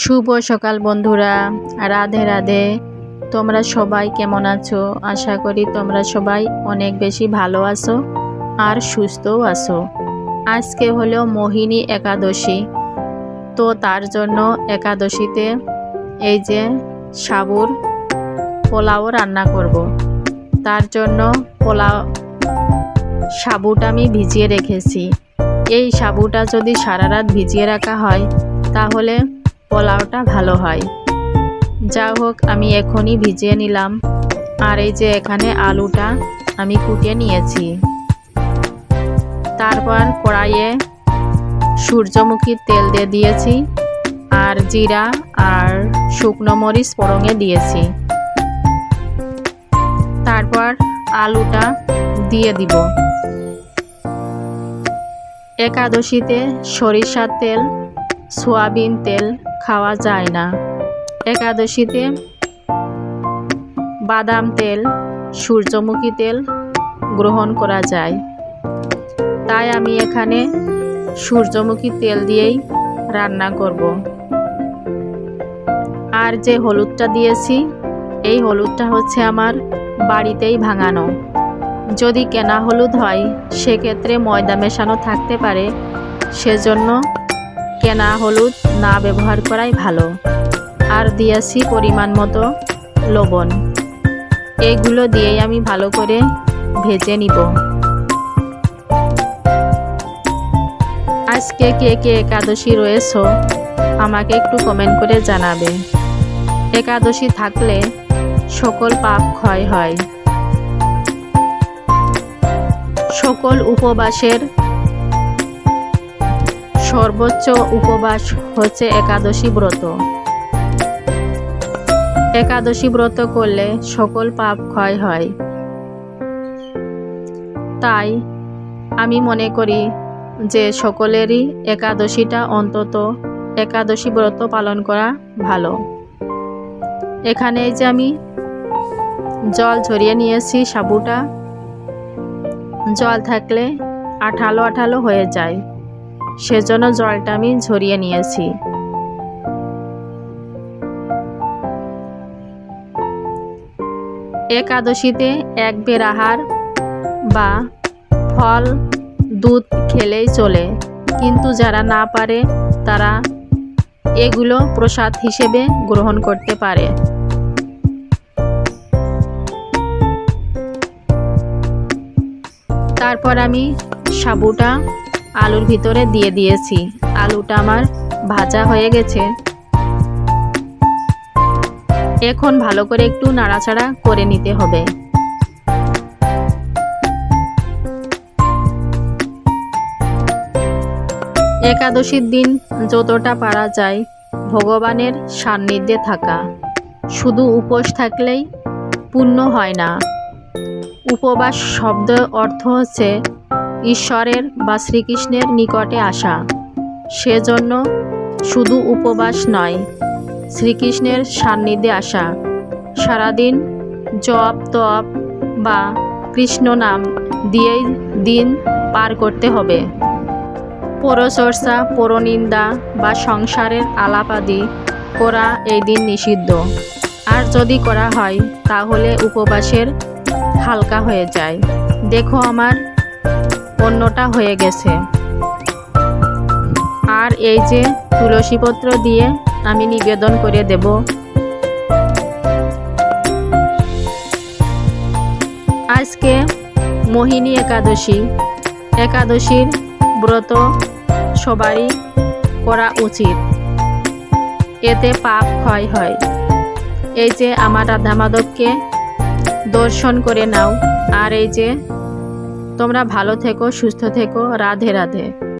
শুভ সকাল বন্ধুরা, রাধে রাধে। তোমরা সবাই কেমন আছো? আশা করি তোমরা সবাই অনেক বেশি ভালো আছো আর সুস্থও আছো। আজকে হলো মোহিনী একাদশী। তো তার জন্য একাদশীতে এই যে সাবুর পোলাও রান্না করব। তার জন্য পোলাও সাবুটা আমি ভিজিয়ে রেখেছি। এই সাবুটা যদি সারা রাত ভিজিয়ে রাখা হয়, তাহলে পোলাওটা ভালো হয়। যা হোক, আমি এখনই ভিজিয়ে নিলাম। আর এই যে এখানে আলুটা আমি কুটিয়ে নিয়েছি। তারপর কড়াইয়ে সূর্যমুখীর তেল দিয়ে দিয়েছি আর জিরা আর শুকনো মরিচ ফোড়ঙে দিয়েছি। তারপর আলুটা দিয়ে দিব। একাদশীতে সরিষার তেল, সোয়াবিন তেল খাওয়া যায় না। একাদশীতে বাদাম তেল, সূর্যমুখী তেল গ্রহণ করা যায়। তাই আমি এখানে সূর্যমুখী তেল দিয়েই রান্না করব। আর যে হলুদটা দিয়েছি, এই হলুদটা হচ্ছে আমার বাড়িতেই ভাঙানো। যদি কেনা হলুদ হয়, সেক্ষেত্রে ময়দা মেশানো থাকতে পারে। সেজন্য কেনা হলুদ না ব্যবহার করাই ভালো। আর দিয়েছি পরিমাণ মতো লবণ। এগুলো দিয়েই আমি ভালো করে ভেজে নিব। আজকে কে কে একাদশী রয়েছ, আমাকে একটু কমেন্ট করে জানাবে। একাদশী থাকলে সকল পাপ ক্ষয় হয়। সকল উপবাসের সর্বোচ্চ উপবাস হচ্ছে একাদশী ব্রত। একাদশী ব্রত করলে সকল পাপ ক্ষয় হয়। তাই আমি মনে করি যে সকলেরই একাদশীটা অন্তত একাদশী ব্রত পালন করা ভালো। এখানে যে আমি জল ঝরিয়ে নিয়েছি সাবুটা, জল থাকলে আঠালো আঠালো হয়ে যায়। সেজন্য জলটা আমি ঝরিয়ে নিয়েছি। একাদশীতে এক বের আহার বা ফল, দুধ খেলেই চলে। কিন্তু যারা না পারে, তারা এগুলো প্রসাদ হিসেবে গ্রহণ করতে পারে। তারপর আমি সাবুটা আলুর ভিতরে দিয়ে দিয়েছি। আলুটা আমার ভাজা হয়ে গেছে। এখন ভালো করে একটু নাড়াচাড়া করে নিতে হবে। একাদশীর দিন যতটা পারা যায়, ভগবানের সান্নিধ্যে থাকা। শুধু উপোস থাকলেই পূর্ণ হয় না। উপবাস শব্দ অর্থ হচ্ছে ঈশ্বরের বা শ্রীকৃষ্ণের নিকটে আসা। সেজন্য শুধু উপবাস নয়, শ্রীকৃষ্ণের সান্নিধ্যে আসা। সারাদিন জপ, তপ বা কৃষ্ণ নাম দিয়েই দিন পার করতে হবে। পরচর্চা, পরনিন্দা বা সংসারের আলাপাদি করা এই দিন নিষিদ্ধ। আর যদি করা হয়, তাহলে উপবাসের হালকা হয়ে যায়। দেখো আমার অন্যটা হয়ে গেছে। আর এই যে তুলসীপত্র দিয়ে আমি নিবেদন করে দেব। আজকে মোহিনী একাদশী। একাদশীর ব্রত সবারই করা উচিত। এতে পাপ ক্ষয় হয়। এই যে আমার রাধা মাধবকে দর্শন করে নাও। আর এই যে তোমরা ভালো থেকো সুস্থ থেকো রাধে রাধে।